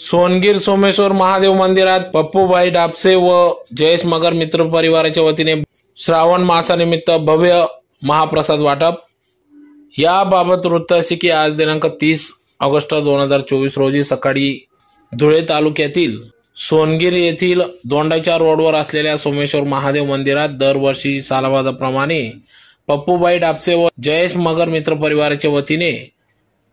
सोनगीर सोमेश्वर महादेव मंदिरात पप्पूबाई डापसे व जयेश मगर मित्र परिवाराच्या वतीने श्रावण मासानिमित्त भव्य महाप्रसाद वाटप. याबाबत वृत्त असे की आज दिनांक तीस ऑगस्ट दोन हजार चोवीस रोजी सकाळी धुळे तालुक्यातील सोनगीर येथील दोंडाच्या रोडवर असलेल्या सोमेश्वर महादेव मंदिरात दरवर्षी सालाबादाप्रमाणे पप्पूबाई डापसे व जयेश मगर मित्र परिवाराच्या वतीने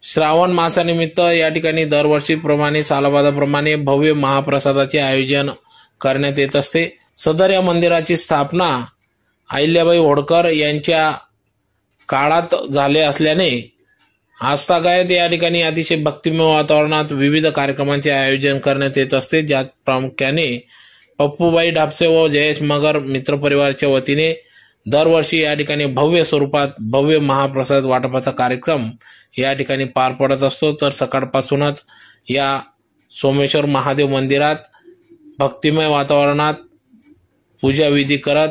श्रावण मासानिमित्त या ठिकाणी दरवर्षीप्रमाणे सालाबादाप्रमाणे भव्य महाप्रसादाचे आयोजन करण्यात येत असते. सदर या मंदिराची स्थापना अहिल्याबाई होडकर यांच्या काळात झाले असल्याने आस्थागायत या ठिकाणी अतिशय भक्तिमय वातावरणात विविध कार्यक्रमांचे आयोजन करण्यात येत असते. ज्यात प्रामुख्याने पप्पूबाई ढापसे व जयेश मगर मित्रपरिवारच्या वतीने दरवर्षी या ठिकाणी भव्य स्वरूपात भव्य महाप्रसाद वाटपाचा कार्यक्रम या ठिकाणी पार पडत असतो. तर सकाळपासूनच या सोमेश्वर महादेव मंदिरात भक्तिमय वातावरणात पूजा विधी करत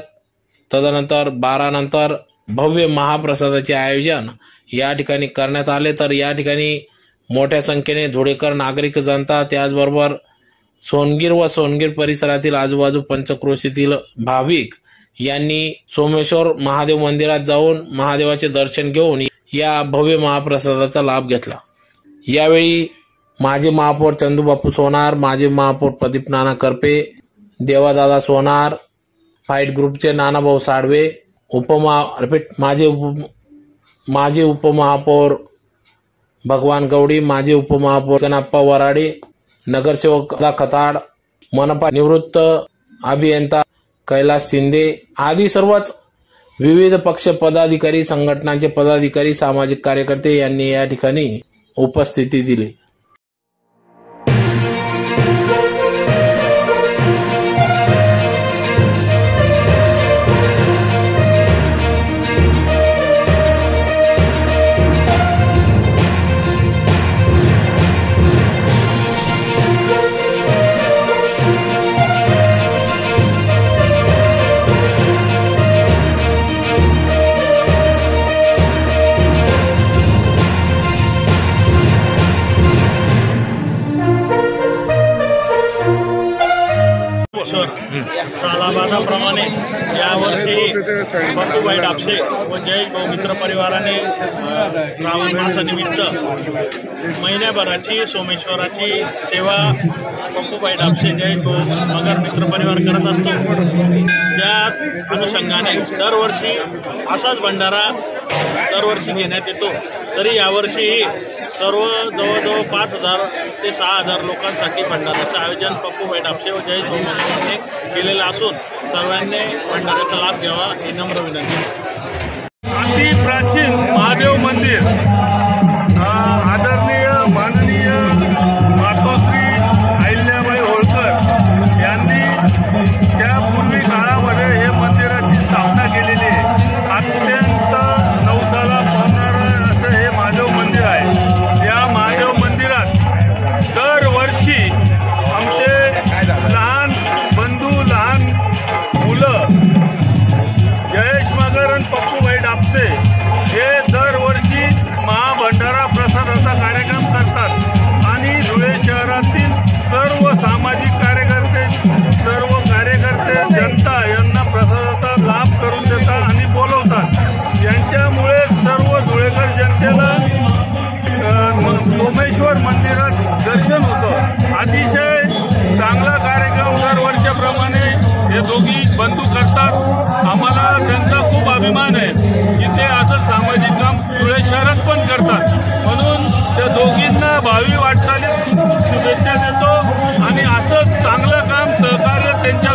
तदनंतर बारानंतर भव्य महाप्रसादाचे आयोजन या ठिकाणी करण्यात आले. तर या ठिकाणी मोठ्या संख्येने धुळेकर नागरिक जनता त्याचबरोबर सोनगीर व सोनगीर परिसरातील आजूबाजू पंचक्रोशीतील भाविक यांनी सोमेश्वर महादेव मंदिरात जाऊन महादेवाचे दर्शन घेऊन या भव्य महाप्रसादाचा लाभ घेतला. यावेळी माजी महापौर चंदूबापू सोनार माजी महापौर प्रदीप नाना करपे देवादादा सोनार फाईट ग्रुपचे नानाभाऊ साडवे उपमा रिपीट माजी उप माजी उपमहापौर भगवान गवडी माजी उपमहापौर गणाप्पा वराडे नगरसेवक खताड मनपा निवृत्त अभियंता कैलास शिंदे आदी सर्वच विविध पक्ष पदाधिकारी संघटनांचे पदाधिकारी सामाजिक कार्यकर्ते यांनी या ठिकाणी उपस्थिती दिली. ईश्वर सालाबादाप्रमाणे यावर्षी बंधुबाई डापसे व जयेश भाऊ मित्र परिवाराने श्रावण मासानिमित्त महिन्याभराची सोमेश्वराची सेवा पप्पूबाई डापसे जयेश भाऊ मगर मित्र परिवार करत असतो. त्या अनुषंगाने दरवर्षी असाच भंडारा दरवर्षी घेण्यात येतो. तरी यावर्षीही सर्व जवळजवळ पाच हजार ते सहा हजार लोकांसाठी भंडाऱ्याचं आयोजन पप्पू डापसे व जयेश यांनी केलेलं असून सर्वांनी भंडाऱ्याचा लाभ घ्यावा ही नम्र विनंती. अति प्राचीन महादेव मंदिर. जनता यांना प्रसादाचा लाभ करून देतात आणि बोलवतात. यांच्यामुळे सर्व धुळेकर जनतेला सोमेश्वर मंदिरात दर्शन होतं. अतिशय चांगला कार्यक्रम दरवर्षाप्रमाणे हे दोघी बंधू करतात. आम्हाला त्यांचा खूप अभिमान आहे की ते असं सामाजिक काम धुळे शहरात पण करतात. म्हणून त्या दोघींना भावी वाटचालीत शुभेच्छा देतो आणि असंच चांगलं काम सहकार्य त्यांच्या